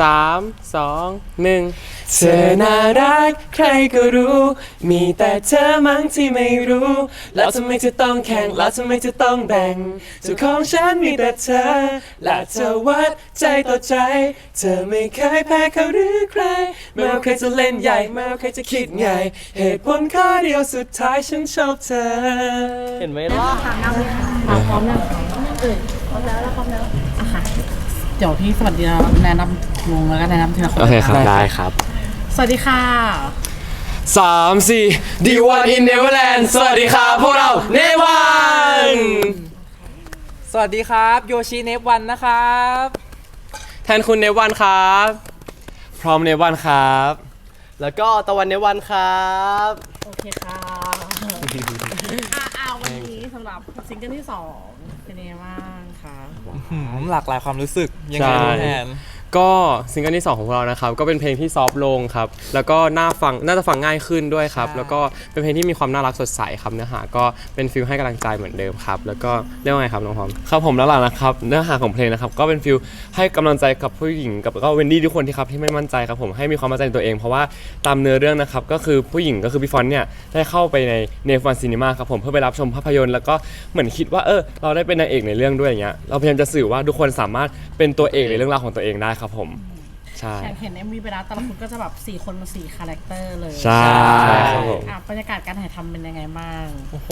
สามสองหนึ่งเธอน่ารักใครก็รู้ มีแต่เธอมั้งที่ไม่รู้ แล้วทำไมเธอต้องแข่งแล้วทำไมเธอต้องแบ่งส่วนของฉันมีแต่เธอ และเธอวัดใจต่อใจ เธอไม่เคยแพ้เขาหรือใครไม่ว่าใครจะเล่นใหญ่ไม่ว่าใครจะคิดใหญ่เหตุผลข้อเดียวสุดท้ายฉันชอบเธอ เห็นไหมล่ะพร้อมยังเออพร้อมแล้วแล้วพร้อมแล้วอะค่ะ เดี๋ยวพี่สวัสดีนะแนะนำวงแล้วก็แนะนำทีละคนโอเคครับได้ได้ครับ สวัสดีค่ะสามสี่ดีวันอินเนเวอร์แลนด์สวัสดีครับพวกเราเนวันสวัสดีครับ โยชิเนฟวันนะครับแทนคุณเนวันครับ พร้อมเนวันครับ แล้วก็ตะวันในวันครับ โอเคค่ะอะอะวันนี้สำหรับซิงเกิลที่สองเป็นยังไงบ้างคะ หืมหลากหลายความรู้สึกยังไงใช่น้องแทน ก็ซิงเกิลที่ 2 ของพวกเรานะครับก็เป็นเพลงที่ซอฟต์ลงครับแล้วก็น่าฟังน่าจะฟังง่ายขึ้นด้วยครับใช่แล้วก็เป็นเพลงที่มีความน่ารักสดใสครับเนื้อหาก็เป็นฟิลให้กำลังใจเหมือนเดิมครับแล้วก็เรียกว่าไงครับน้องพร้อมครับผมแล้วล่ะนะครับเนื้อหาของเพลงนะครับก็เป็นฟิลให้กำลังใจกับผู้หญิงกับก็เวนดี้ทุกคนที่ครับที่ไม่มั่นใจครับผมให้มีความมั่นใจในตัวเอง เพราะว่าตามเนื้อเรื่องนะครับก็คือผู้หญิงก็คือพี่ฟอนต์เนี่ยได้เข้าไปในเนฟวันซีนีมาครับผมเพื่อไปรับชมภาพยนตร์แล้วก็เหมือนคิดว่าเออเราได้เป็นนางเอกในเรื่องด้วยอย่างเงี้ยเราพยายามจะสื่อว่าทุกคนสามารถเป็นตัวเอกในเรื่องราวของตัวเองได้ครับผม ใช่ อยากเห็น MV ไปแล้วแต่ละคนก็จะแบบสี่คนมาสี่คาแรคเตอร์เลยใช่ครับผม อะบรรยากาศการถ่ายทำเป็นยังไงบ้าง โอ้โห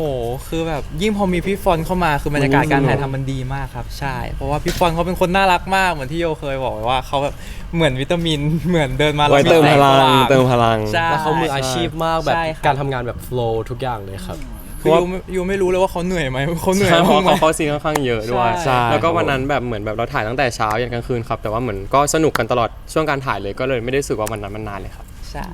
คือแบบยิ่งพอมีพี่ฟอนเข้ามาคือบรรยากาศการถ่ายทำมันดีมากครับ ใช่ เพราะว่าพี่ฟอนเขาเป็นคนน่ารักมากเหมือนที่โยเคยบอกไว้ว่าเขาแบบเหมือนวิตามิน เหมือนเดินมาไว้เติมพลังแสว่เติมพลัง ใช่ แล้วเขามืออาชีพมากแบบใช่ครับ การทำงานแบบโฟล์ทุกอย่างเลยครับ คือยูไม่ยูไม่รู้เลยว่าเขาเหนื่อยไหมเขาเหนื่อยใช่เพมาราะกไหมเขาเขาซีนค่อนข้างเยอะด้วยใช่แล้วก็วันนั้นแบบเหมือนแบบเราถ่ายตั้งแต่เช้ายันกลางคืนครับแต่ว่าเหมือนก็สนุกกันตลอดช่วงการถ่ายเลยก็เลยไม่ได้รู้สึกว่าวันนั้นมันนานเลยครับใช่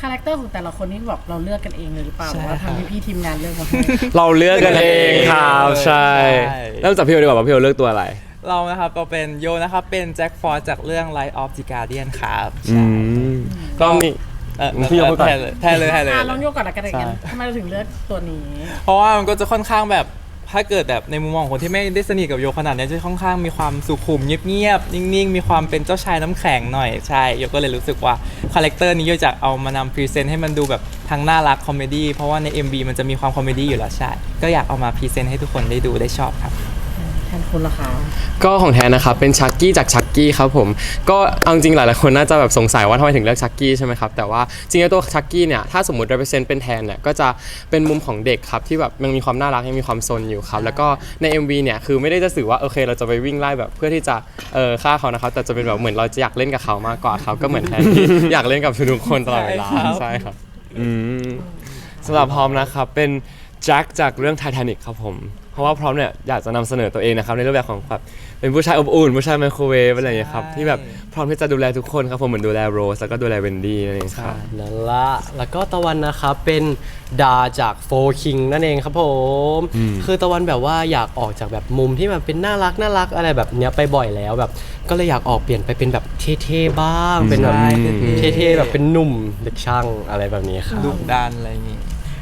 คาแรคเตอร์ของแต่ละคนนี่แบบเราเลือกกันเองเลยหรือเปล่าหใช่รือว่าครัทางบพี่ๆทีมงานเลือกมาให้เราเลือกกันเองครับใช่ใช่เริ่มจากพี่โอดีกว่าว่าพี่โอเลือกตัวอะไร เรานะครับเราเป็นโยนะครับเป็นแจ็คฟอร์จากเรื่อง Light of the Guardian ครับอืมก็มี เอ่อพี่โยพูดก่อน แทนเลยแทนเลยแทนเลย อะลองโยกก่อนละกันอย่างนั้นทำไมเราถึงเลือกตัวนี้ เพราะว่ามันก็จะค่อนข้างแบบถ้าเกิดแบบในมุมมองของคนที่ไม่ได้สนิทกับโยขนาดเนี้ยจะค่อนข้างมีความสุขุมเงียบๆนิ่งๆ มีความเป็นเจ้าชายน้ำแข็งหน่อยใช่โยก็เลยรู้สึกว่าคาแรคเตอร์นี้โยจะเอามานำพรีเซนต์ให้มันดูแบบทั้งน่ารักคอมเมดี้เพราะว่าใน MV มันจะมีความคอมเมดี้อยู่แล้วใช่ก็อยากเอามาพรีเซนต์ให้ทุกคนได้ดูได้ชอบครับแทนคุณละคะก็ของแทนนะครับเป็นชักกี้จากชักกี้ครับผมก็เอาจริงๆหลายๆคนน่าจะแบบสงสัยว่าทำไมถึงเลือกชักกี้ใช่ไหมครับแต่ว่าจริงๆแล้วตัวชักกี้เนี่ยถ้าสมมติ represent เป็นแทนเนี่ยก็จะเป็นมุมของเด็กครับที่แบบยังมีความน่ารักยังมีความซนอยู่ครับแล้วก็ใน MV เนี่ยคือไม่ได้จะสื่อว่าโอเค เราจะไปวิ่งไล่แบบเพื่อที่จะเออฆ่าเขานะครับแต่จะเป็นแบบเหมือนเราจะอยากเล่นกับเขามากกว่าครับก็เหมือนแทนที่อยากเล่นกับทุกๆคนตลอดเวลาใช่ครับใช่ครับอืมสำหรับพร้อมนะครับเป็นแจ็คจากเรื่องไททานิกครับผมเพราะว่าพร้อมเนี่ยอยากจะนำเสนอตัวเองนะครับในรูปแบบของแบบเป็นผู้ชายอบอุ่นผู้ชายไมโครเวฟอะไรอย่างเงี้ยครับที่แบบพร้อมที่จะดูแลทุกคนครับผมเหมือนดูแลโรสแล้วก็ดูแลเวนดี้นั่นเองครับ นั่นละแล้วก็ตะวันนะครับเป็นดาจากโฟคิงนั่นเองครับผม คือตะวันแบบว่าอยากออกจากแบบมุมที่มันเป็นน่ารักน่ารักอะไรแบบเนี้ยไปบ่อยแล้วแบบ ก็เลยอยากออกเปลี่ยนไปเป็นแบบเท่ๆบ้าง เป็นแบบใช่เท่ๆแบบเป็นหนุ่มเด็กช่างอะไรแบบนี้ครับดุดันอะไรอย่างงี้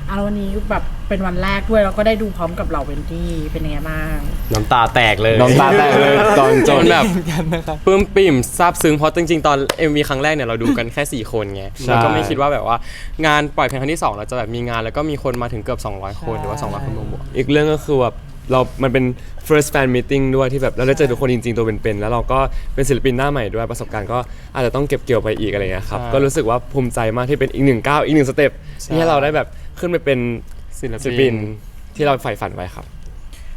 อะวันนี้แบบ เป็นวันแรกด้วยแล้วก็ได้ดูพร้อมกับเหล่าเวนดี้เป็นยังไงบ้าง น้ำตาแตกเลยน้องตาแตกเลยตอนจนแบบกันนะครับปลื้มปิ่มซาบซึ้งเพราะจริง ๆ ตอน MV ครั้งแรกเนี่ยเราดูกันแค่ 4 คนไงใช่แล้วก็ไม่คิดว่าแบบว่างานปล่อยเพลงครั้งที่ 2 เราจะแบบมีงานแล้วก็มีคนมาถึงเกือบ 200 คนหรือว่า 200 คนบวกๆอีกเรื่องก็คือแบบเรา มันเป็น first fan meeting ด้วยที่แบบเราได้เจอทุกคนจริงๆ ตัวเป็นๆ แล้วเราก็เป็นศิลปินหน้าใหม่ด้วยประสบการณ์ก็อาจจะต้องเก็บเกี่ยวไปอีกอะไรเงี้ยครับใช่ก็รู้สึกว่าภูมิใจมากที่เป็นอีกหนึ่งก้าวอีกหนึ่งสเต็ปที่ให้เราได้แบบขึ้นไปเป็น ศิลปินที่เราใฝ่ฝันไว้ครับ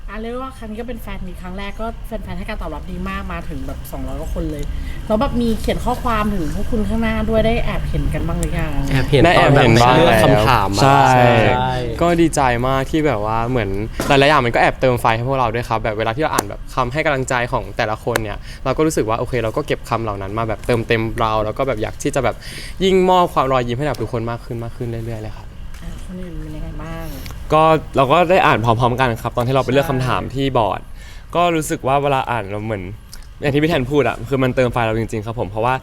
อะเรียกว่าครั้งนี้ก็เป็นแฟนมีครั้งแรกก็แฟนๆให้การตอบรับดีมากมาถึงแบบ 200กว่าคนเลยแล้วแบบมีเขียนข้อความถึงพวกคุณข้างหน้าด้วยได้แอบเห็นกันบ้างหรือยังแอบเห็นได้ตแออนบแบบเห็นบ้างเลือกแล้วคำถามมาใช่ ใช่ ก็ดีใจมากที่แบบว่าเหมือนหลายๆอย่างมันก็แอบเติมไฟให้พวกเราด้วยครับ แบบเวลาที่เราอ่านแบบคำให้กำลังใจของแต่ละคนเนี่ย เราก็รู้สึกว่าโอเค เราก็เก็บคำเหล่านั้นมาแบบเติมเต็มเรา แล้วก็แบบอยากที่จะแบบยิ่งมอบความรอยยิ้มให้กับทุกคนมากขึ้นมากขึ้นเรื่อยๆเลยครับอะ คนอื่นเป็นยังไงบ้าง ก็เราก็ได้อ่านพร้อมๆกันครับ ตอนที่เราไปเลือกคำถามที่บอร์ด ก็รู้สึกว่าเวลาอ่านเราเหมือน อย่างที่พี่แทนพูดอะคือมันเติมไฟเราจริงๆครับผมเพราะว่า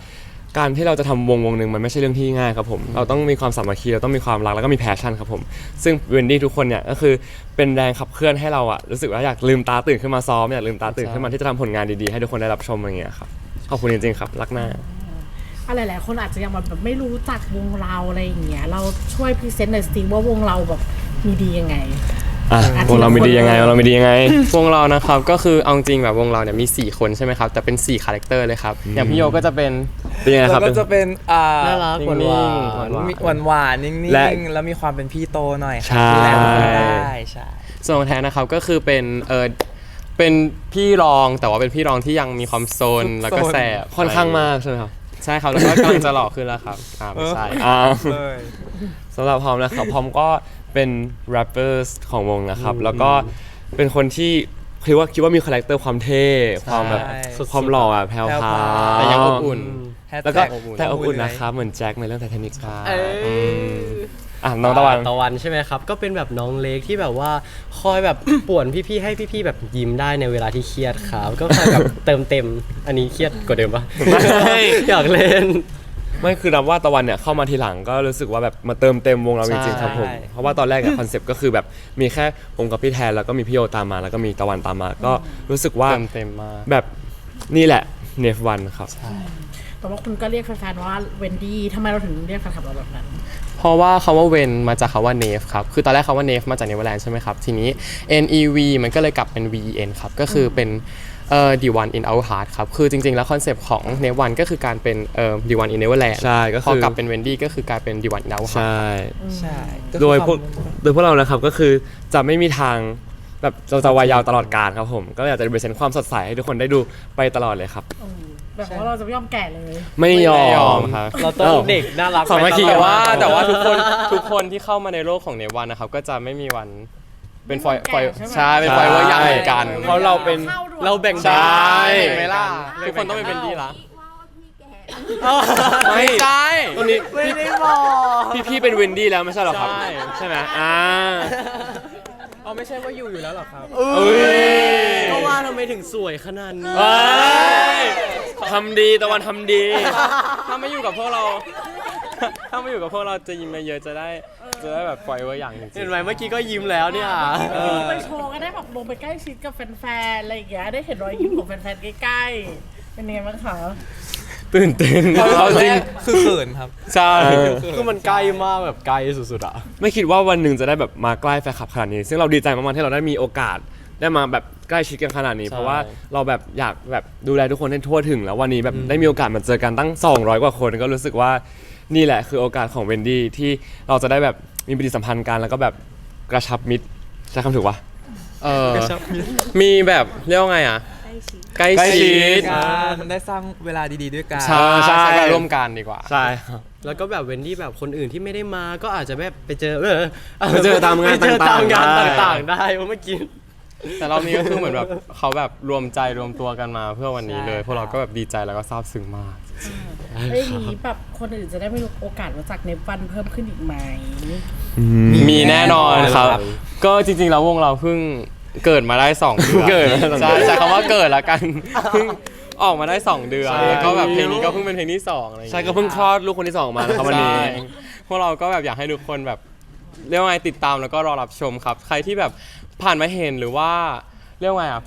การที่เราจะทำวงวงหนึ่งมันไม่ใช่เรื่องที่ง่ายครับผมเราต้องมีความสามัคคีเราต้องมีความรักแล้วก็มีแพชชั่นครับผมซึ่งเวนดี้ทุกคนเนี่ยก็คือเป็นแรงขับเคลื่อนให้เราอะรู้สึกว่าอยากลืมตาตื่นขึ้นมาซ้อมอยากลืมตาตื่นขึ้นมาที่จะทำผลงานดีๆให้ทุกคนได้รับชมอะไรอย่างเงี้ยครับขอบคุณจริงๆครับรักหน้า อ่าอะไรหลายๆคนอาจจะยังแบบไม่รู้จักวงเราอะไรอย่างเงี้ยเราช่วยพรีเซนต์หน่อยสิว่าวงเราแบบมีดียังไงอะอะวงเราไม่ดียังไงวงเราไม่ดียังไง วงเรานะครับก็คือเอาจริงแบบวงเราเนี่ยมี 4 คนใช่ไหมครับแต่เป็น4คาแรคเตอร์เลยครับอย่างพี่โยก็จะเป็นเป็นยังไงคแล้รับวก็จะเป็นอ่าน่ารักหวานนิ่หวางๆนมีหวานหวานๆนิ่งๆและแล้วมีความเป็นพี่โตหน่อยใช่ ดูแลคนได้ใช่ ส่วนของแทนนะครับก็คือเป็นเออเป็นพี่รองแต่ว่าเป็นพี่รองที่ยังมีความโซนแล้วก็แสบค่อนข้างมากใช่ไหมครับ ใช่ครับแล้วก็กำลังจะหล่อขึ้นแล้วครับอ่าไม่ใช่อ่าเลย สำหรับพร้อมนะครับพร้อมก็เป็นแรปเปอร์ของวงนะครับ แล้วก็เป็นคนที่คิดว่าคิดว่ามีคาแรคเตอร์ความเท่ความแบบสุดๆ ความหล่ออะแพรวแพรวพราๆแต่ยังอบอุ่น แล้วก็อบอุ่นแต่อบอุ่นนะครับ เหมือนแจ็คในเรื่องไททานิกครับเอ้ยม อะน้องตะวัน ตะวันใช่ไหมครับก็เป็นแบบน้องเล็กที่แบบว่าคอยแบบ ป่วนพี่ๆให้พี่ๆแบบยิ้มได้ในเวลาที่เครียดครับก็คอยแบบเติมเต็มอันนี้เครียดกว่าเดิมปะไม่ อยากเล่น ไม่คือนับว่าตะวันเนี่ยเข้ามาทีหลังก็รู้สึกว่าแบบมาเติมเต็มวงเราจริงๆครับผม ใช่ เพราะว่าตอนแรกอะคอนเซปต์ก็คือแบบมีแค่ผมกับพี่แทนแล้วก็มีพี่โยตามมา แล้วก็มีตะวันตามมา ก็รู้สึกว่าเติมเต็มมาก แบบนี่แหละเนฟวันครับ แต่ว่าคุณก็เรียกแฟนๆว่าเวนดี้ทำไมเราถึงเรียกแฟนคลับเราแบบนั้น เพราะว่าคำว่าเวนมาจากคำว่าเนฟครับ คือตอนแรกคำว่าเนฟมาจากเนเวอร์แลนด์ใช่ไหมครับ ทีนี้ NEV มันก็เลยกลับเป็น VEN ครับ ก็คือเป็นเอ่อ The One in Our Heart ครับ คือจริง ๆ แล้วคอนเซปต์ของ n e v e One ก็คือการเป็นเอ่อ The One in Neverland ใช่ก็คือ พอกลับเป็น Wendy ก็คือกลายเป็น The One in Our Heart ใช่ใช่โดยพวกโดยพวกเรานะครับก็คือจะไม่มีทางแบบเราจะวายยาวตลอดกาลครับผม ก็อยากจะเปรเซนต์ความสดใสให้ทุกคนได้ดูไปตลอดเลยครับ แบบว่าเราจะไม่ยอมแก่เลย ไม่ยอไม่ยอมมครับ เราต้ต้อองงเด็กน่ารักสามัคคีแต่ว่ากันแต่ว่าทุกคนทุกคนที่เข้ามาในโลกของเนวันนะครับ ก็จะไม่มีวันเป็นฟอยไม่ฟอยแก่ใช่ไหมใช่เป็นฟอยว่ายังเหมือนกัน เพราะเราเป็นเข้าด้วยเราแบ่งใช่เห็นไหมล่ะทุกคนต้องไปเป็นดีละไม่ไม่ใช่ตรงนี้ไม่ได้บอกพี่พี่เป็นวินดี้แล้วไม่ใช่เหรอครับใช่ใช่ไหมอ่าเอาไม่ใช่ว่าอยู่อยู่แล้วหรอครับเอ้ยก็ว่าทำไมถึงสวยขนาดนี้เฮ้ย ทำดีตะวันทำดี ถ้าไม่อยู่กับพวกเรา ถ้าไม่อยู่กับพวกเราจะยิ้มเยอะๆจะได้จะได้แบบฟอยว่าอย่างจริงเห็นไหมเมื่อกี้ก็ยิ้มแล้วเนี่ยไปโชว์ก็ได้แบบลงไปใกล้ชิดกับแฟนๆอะไรอย่างเงี้ยได้เห็นรอยยิ้มของแฟนๆใกล้ๆเป็นยังไงบ้างคะตื่นเต้นตอนเอาจแรริงกคือเขินครับ ใช่เออคือมันใกล้มากแบบไกลสุดๆอะไม่คิดว่าวันหนึ่งจะได้แบบมาใกล้แฟนคลับขนาดนี้ ซึ่งเราดีใจมากๆที่เราได้มีโอกาส ได้มาแบบใกล้ชิดกันขนาดนี้ ใช่ เพราะว่าเราแบบอยากแบบดูแลทุกคนให้ทั่วถึง แล้ววันนี้แบบได้มีโอกาสมาเจอกันตั้ง 200 กว่าคน ก็รู้สึกว่านี่แหละคือโอกาสของเวนดี้ที่เราจะได้แบบมีปฏิสัมพันธ์กันแล้วก็แบบกระชับมิตรใช้คำถูกปะ เออมีแบบเรียกว่าไงอะ ใกล้ใกล้ชิชิดดการได้สร้างเวลาดีๆด้วยกันใช่ ใช่ใช่ร่วมกันดีกว่า ใช่ครับ แล้วก็แบบเวนดี้แบบคนอื่นที่ไม่ได้มาก็อาจจะแบบไปเจอเออไปเจอตามงานไปเจอตามงานต่างๆ ต่างๆ ได้เพราะเมื่อกี้ แต่รอบนี้ก็คือเหมือนแบบเขาแบบรวมใจรวมตัวกันมาเพื่อวันนี้เลยใช่พวกเราก็แบบดีใจแล้วก็ซาบซึ้งมาก ไอ้ยางนี้แบบคนอื่นจะได้ไม่รู้โอกาสรู้จักเนปวันเพิ่มขึ้นอีกไหม มีแน่นอนครับครับ ก็จริงๆแล้ววงเราเพิ่งเกิดมาได้สองเดือนเกิดมาได้สองเดืใช่อนใช้คำว่าเกิดแล้วกันเพิ่งออกมาได้สองเดือนใช่แล้วก็แบบเพลงนี้ก็เพิ่งเป็นเพลงที่สองอะไรอย่างใช่เงี้ยก็เพิ่งคลอดลูกคนที่สองออกมานะครับวันนี้ ใช่พวกเราก็แบบอยากให้ทุกคนแบบเรียกว่าไงติดตามแล้วก็รอรับชมครับ ใครที่แบบ ผ่านมาเห็นหรือว่าเรียกว่าไงอะ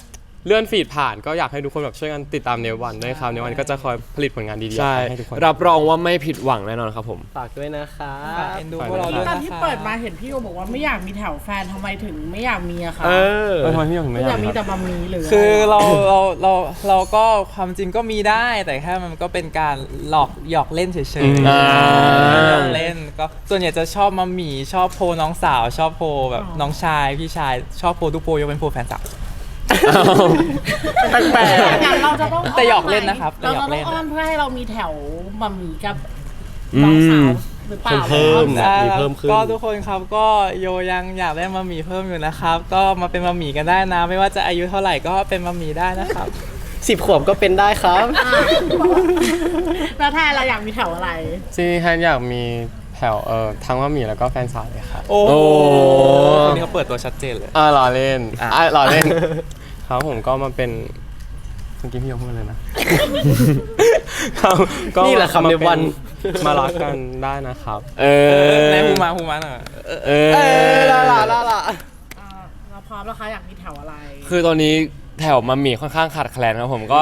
เลื่อนฟีดผ่านก็อยากให้ทุกคนแบบช่วยกันติดตามเนวันด้วยครับเนวันก็จะคอยผลิตผลงานดีๆใช่ ให้ทุกคน รับรองว่าไม่ผิดหวังแน่นอนครับผม ฝากด้วยนะคะฝากเอ็นดูพวกเราด้วยตอนนะที่คะเปิดมาเห็นพี่โอบอกว่าไม่อยากมีแถวแฟนทำไมถึงไม่อยากมีอะคะเออ เออทำไมพี่ยังไม่ไม่อยากได้มีคแต่รับบะหมี่หรือคืออะไรเราเราเราเราก็ความจริงก็มีได้แต่แค่มันก็เป็นการหลอกหยอกเล่นเฉยอืมๆอ่า หยอกเล่นก็ส่วนใหญ่จะชอบมาหมี่ชอบโพน้องสาว ชอบโพแบบน้องชายพี่ชายชอบโพทุกโพยกเป็นโพแฟนสาว แปลกงั้นเราจะต้องแต่หยอกเล่นนะครับแต่เราหยอจะกเล่ต้องนอ้อนเพื่อให้เรามีแถวบะหมี่กับอืมน้องสาวหรือเปล่าเพิ่มใช่มีครับเพิ่มขึ้น ก็ทุกคนครับก็โยยังอยากได้มาหมี่เพิ่มอยู่นะครับ ก็มาเป็นมาหมี่กันได้นะ ไม่ว่าจะอายุเท่าไหร่ก็เป็นมาหมี่ได้นะครับ สิบขวบก็เป็นได้ครับ แล้วแทนเราอยากมีแถวอะไร จริงๆแทนอยากมีแถวเอ่อทั้งว่ามีแล้วก็แฟนสาวเลยครับ โอ้โอ้ คนนี้เขาเปิดตัวชัดเจนเลย อ่าหล่อเล่นอะอ่าหล่อเล่น ครับผมก็มาเป็นเมื่อกี้พี่ยกพูดเลยนะ ครับก็นี่แหละครับมาในเป็วัน มารักกันได้นะครับ เออในฮูมาฮูมาหน่อยเออล่ะล่ะล่ะล่ะอ่าเราพร้อมแล้วคะอยากมีแถวอะไร คือตอนนี้แถวมัมมี่ค่อนข้างขาดแคลนครับผมก็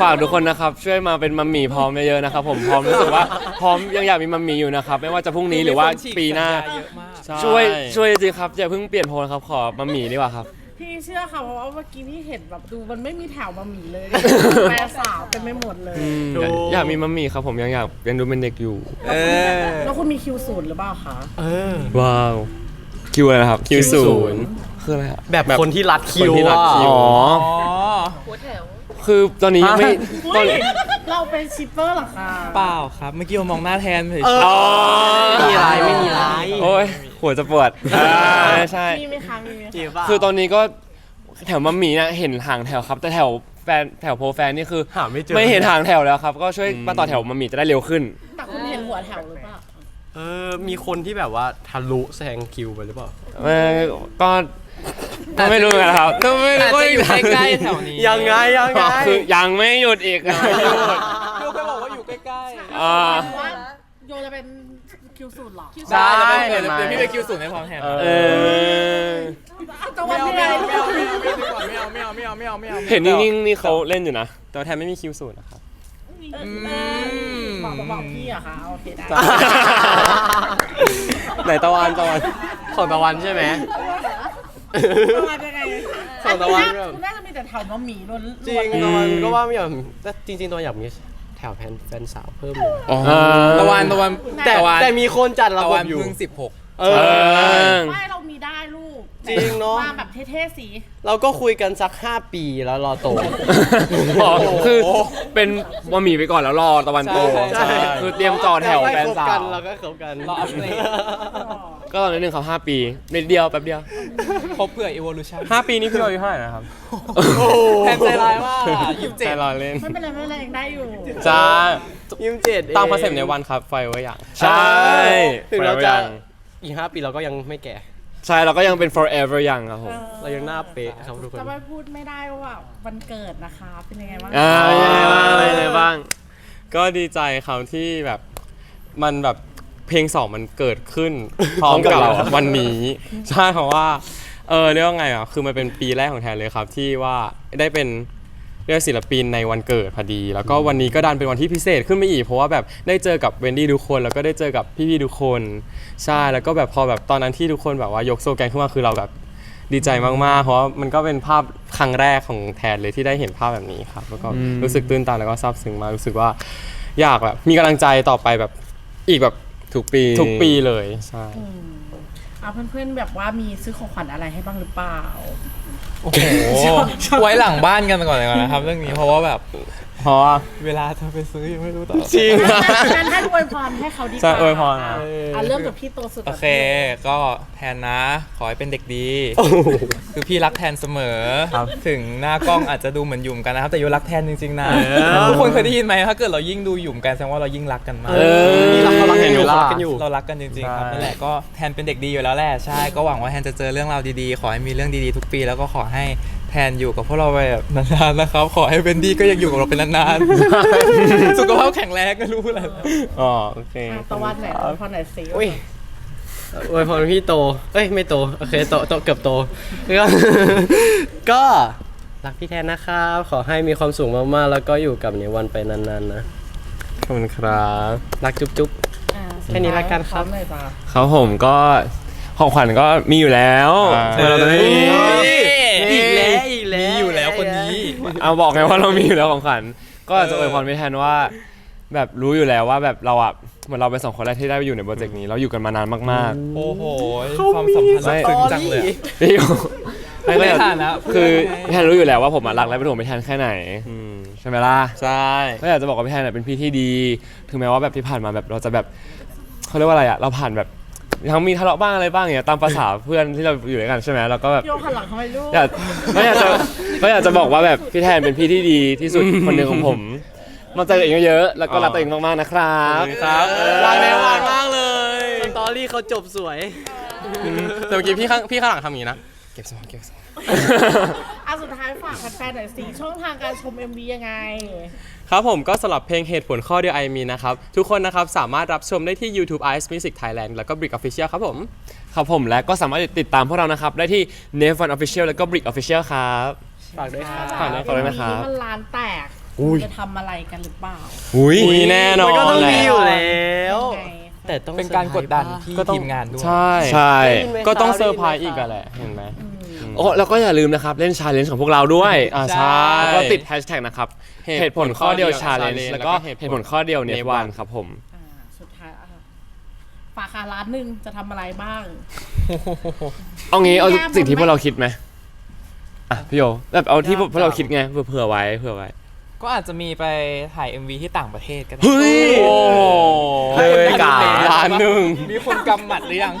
ฝากทุกคนนะครับ ช่วยมาเป็นมัมมี่พร้อมเยอะๆนะครับผมพร้อมรู้สึกว่าพร้อมยังอยากมีมัมมี่อยู่นะครับ ไม่ว่าจะพรุ่งนี้หรือว่าปีหน้า เยอะมาก ช่วยช่วยจริงๆครับอย่าเพิ่งเปลี่ยนโพลครับขอมัมมี่ดีกว่าครับ พี่เชื่อค่ะเพราะว่าเมื่อกี้พี่เห็นแบบดูมันไม่มีแถวบะหมี่เลยแฟนสาวเต็มไปหมดเลย ดู อยากอยากมีมัมมี่ครับผมยังอยากยังดูเป็นเด็กอยู่ เออ แล้วคุณมีคิวศูนย์หรือเปล่าคะเออ ว้าวคิวอะไรนะครับคิวศูนย์คืออะไรอะ แบบคนที่รัดคิวคนที่รัดอะคิว อ๋อ คือตอนนี้ยังไม่ตอนเฮ้ยเราเป็นชิปเปอร์เหรอคะเปล่าครับ เมื่อกี้ผมมองหน้าแทนเฉยเอออ๋อไม่มีไรไม่มีไรโอ้ยหัวจะปวดอ่าใช่ มีไหมคะมีไหมคะจริงป่ะคือตอนนี้ก็แถวมัมมี่เนี่ยเห็นห่างแถวครับ แต่แถวแฟนแถวโพแฟนนี่คือ หาไม่เจอไม่เห็นห่างแถวแล้วครับ ก็ช่วยมาต่อแถวมัมมี่จะได้เร็วขึ้น แต่คุณเห็นหัวแถวหรือเปล่าเออมีคนที่แบบว่าทะลุแซงคิวไปหรือเปล่าเออก็ก็ ไม่รู้เหมือนกันครับก็ไม่ๆอาจรู้จะอยู่ใกล้ๆแถวนี้ ยังไงยังไง คือยังไม่หยุดอีกยังไม่หยุด โยก็บอกว่าอยู่ใกล้ๆ อ่าว่าโยจะเป็นคิวศูนย์เหรอใช่แล้วเห็เดี๋ยนวไหมเดี๋ยวพี่ไปคิวศูนย์ให้พร้อมแทนเออจะวัไม่นเอาที่ไม่ไหนเอาไม่เอาไม่เอาไม่เอาไม่เอาไม่เอาไม่เอาไม่เอาเห็นนิ่งๆนี่เขาเล่นอยู่นะ แต่ว่าแทนไม่มีคิวสูตรนะครับ บอกบอกพี่อะค่ะโอเคได้ ไหนตะวันตะวัน ของตะวันใช่ไหม ประมาณยังไงของตะวันแบบน่าจะมีแต่แถวบะหมี่ล้วนจริงตะวันก็ว่าไม่อยากแต่จริงๆตะวันอยากมีแถวแฟนแฟนสาวเพิ่มเลยตะวันตะวันแต่ตะวันแต่มีคนจัดระตะบวับนอยู่ เพิ่งสิบหก เอเอออไม่เรามีได้ลูก จริงเนอะ มาแบบเท่ๆสีเราก็คุยกันสัก 5 ปีแล้วรอโต อ๋อคือเป็นบะหมี่ไปก่อนแล้วรอตะวันโตใช่คือเตรียมต่อแถวแฟนสากัวเราก็คบกันรออัปเกรด ก็ตอนนั้นหนึ่งครับ5ปีนิดเดียวแป๊บเดียวครบเผื่อ evolution 5ปีนี้พี่อายุเท่าไหร่นะครับแทนใจร้ายว่ากยี่สิบเจ็ใจดรอเล่นไม่เป็นไรไม่เป็นไรยังได้อยู่ จ้ายิมเจ็ดตามคอนเซปต์ในวันครับไฟไว้อย่าง ใช่ถึงเราจะไฟไว้ยังอีก5ปีเราก็ยังไม่แก่ ใช่เราก็ยังเป็น forever ยังครับผมเรายังหน้าเป๊ะครับทุกคนจะไม่พูดไม่ได้ว่าวันเกิดนะคะ เป็นยังไงบ้างอ่าเป็นยังไงบ้างเป็นยังไงบ้าง ก็ดีใจครับที่แบบมันแบบเพลงสองมันเกิดขึ้น พร้อมกับวันนี้ใช่เพราะว่าเออเรียกว่าไงอะคือมันเป็นปีแรกของแทนเลยครับที่ว่าได้เป็น เรียกศิลปินในวันเกิดพอดี แล้วก็วันนี้ก็ดันเป็นวันที่พิเศษขึ้นไปอีก เพราะว่าแบบได้เจอกับเวนดี้ทุกคน แล้วก็ได้เจอกับพี่ๆทุกคน ใช่ แล้วก็แบบพอแบบตอนนั้นที่ทุกคนแบบว่ายกโซแกนขึ้นมาคือเราแบบดีใจมากๆ เพราะว่ามันก็เป็นภาพครั้งแรกของแทนเลยที่ได้เห็นภาพแบบนี้ครับ แล้วก็รู้สึกตื้นตันแล้วก็ซาบซึ้งมาก รู้สึกว่าอยากแบบมีกำลังใจต่อไปแบบอีกแบบทุกปีทุกปีเลย ใช่ อืมอะเพื่อนๆแบบว่ามีซื้อของขวัญอะไรให้บ้างหรือเปล่า โอ้โหไว้หลังบ้านกันก่อนเลยก่อนนะครับ เรื่องนี้เพราะว่าแบบ เพราะว่าเวลาเธอไปซื้อยังไม่รู้ต่อ จริงงั้นให้อวยพรให้เขาดีกใช่ว่าอวยพรอะนะอะเริ่มจากพี่โตสุดโอเค ก็แทนนะ ขอให้เป็นเด็กดี คือพี่รักแทนเสมอถึงหน้ากล้องอาจจะดูเหมือนหยุ่มกันนะครับ แต่โยรักแทนจริงๆนะทุกคนเคยได้ยินไหมถ้าเกิดเรายิ่งดูหยุ่มกันแสดงว่าเรายิ่งรักกันมากเออนี่เราเขารักกันอยู่เห็นไหมเขาล่ะรักกันอยู่ เรารักกันจริงๆครับใช่ นั่นแหละก็แทนเป็นเด็กดีอยู่แล้วแหละใช่ก็หวังว่าแทนจะเจอเรื่องราวดีๆ ขอให้มีเรื่องดีๆทุกปี แล้วก็ขอให้ แทนอยู่กับพวกเราไปแบบนานๆนะครับ ขอให้เวนดี้ก็ยังอยู่กับเราเป็นนานๆ สุขภาพแข็งแรงก็รู้แหละอ๋อโอเคอะตะวันไหนอวยพรไหนอยสิอุ้ยอวยพรพี่โต เอ้ยไม่โต โอเคโตโตเกือบโตก็ก็รักพี่แทนนะครับ ขอให้มีความสุขมากๆ แล้วก็อยู่กับในวันไปนานๆนะ ขอบคุณครับ รักจุ๊บอะแค่นี้ละกันครับ พอมเลยจ้ะ ครับผมก็ของขวัญก็มีอยู่แล้วอ่าเออเราจะไม่มีอีกแล้วอีกแล้ว มีอยู่แล้วคนนี้ เอาบอกไงว่าเรามีอยู่แล้วของขวัญก็อาจจะอวยพรไม่แทนว่า แบบรู้อยู่แล้วว่าแบบเราอะเหมือนเราเป็นสองคนแรกที่ได้ไปอยู่ในโปรเจกต์นี้เราอยู่กันมานานมาก โอ้โหความสัมพันธ์ไม่ลึกซึ้งจังเลยอะ ๆที่อยู่ไม่ก็อยากในฐานะคือเพื่อนไงพี่แทนรู้อยู่แล้วว่าผมอะรักและเป็นห่วงพี่แทนแค่ไหนใช่ไหมล่ะ ใช่ ก็อยากจะบอกว่าพี่แทนเนี่ยเป็นพี่ที่ดี ถึงแม้ว่าแบบที่ผ่านมาแบบเราจะแบบเขาเรียกว่าอะไรอะเราผ่านแบบ ทั้งมีทะเลาะบ้างอะไรบ้างอย่างเงี้ยตามภาษาเพื่อนที่เราอยู่ด้วยกันใช่ไหมแล้วก็แบบโยหันหลังทำไมลูกอยากไม่อยากจะไม่อยากจะบอกว่าแบบพี่แทนเป็นพี่ที่ดีที่สุดคนหนึ่งของผมมาเจอตัวเองเยอะๆแล้วก็รักตัวเองมากๆนะครับครับรักในวันมากเลย สตอรี่เขาจบสวย แต่เมื่อกี้พี่ข้างพี่ข้างหลังทำอย่างนี้นะ เก็บสมองเก็บสมองอะสุดท้ายฝากแฟนๆหน่อยสิช่องทางการชม MV ยังไง ครับผมก็สำหรับเพลงเหตุผลข้อเดียวไอมีนะครับ ทุกคนนะครับสามารถรับชมได้ที่ YouTube Ice Music Thailand แล้วก็ Brick Official ครับผม ครับผมและก็สามารถติดตามพวกเรานะครับ ได้ที่ n e v e One Official แล้วก็ Brick Official ครับใฝากด้วยครับฝากด้วยฝากด้วยนะครับมันร้านแตก อุ้ย จะทำอะไรกันหรือเปล่า อุ้ยแน่นอนมันก็ต้องมีอยู่แหละแล้ว ยังไง แต่ต้องเป็นการกดดันเซอร์ไพรส์ปะที่ก็ต้องทีมงานด้วย ใช่ ใช่ได้ยินไหมก็ต้องครับเซอร์ไพรส์ได้ยิอีนกไหมอะแหละเห็นไหมอืมโอ้แล้วก็อย่าลืมนะครับ เล่นชาเลนจ์ของพวกเราด้วยอ่าใช่ใช่แล้วก็ติดแฮชแท็กนะครับ เหตุผลข้อเดียวชาเลนจ์ challenge แล้วก็แล้วก็เหเหตุตุผผลลข้อเดียวเน Net วัน One ครับผม อ่าสุดท้ายอะฝากคาร้านหนึ่งจะทำอะไรบ้าง เอางี้เอาแย่หมดสิ่งที่ไหมพวกเราคิดไหมอะพี่โยแบบเอาที่ยากพวกเราจังคิดไงเผื่อเผื่อไว้เผื่อไว้ ก็อาจจะมีไปถ่าย MV ที่ต่างประเทศก็ได้ เฮ้ย โอ้เลยกาล้านหนึ่ง มีคนกำหมัดหรือยัง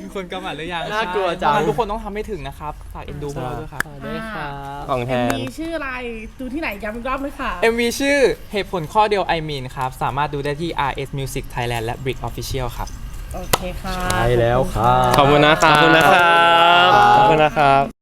มีคนกำหมัดหรือยังน่ากลัวใช่จังทุกคนต้องทำให้ถึงนะครับ ฝากเอ็นดูพวกเราด้วยครับฝากด้วยครับของแทน มีชื่ออะไรดูที่ไหนย้ำอีกรอบเลยค่ะ MV ชื่อเหตุผลข้อเดียว I mean ครับ สามารถดูได้ที่ RS Music Thailand และ Brick Official ครับ โอเคค่ะ ใช่แล้วครับ ขอบคุณนะครับ ขอบคุณนะครับ ขอบคุณนะครับ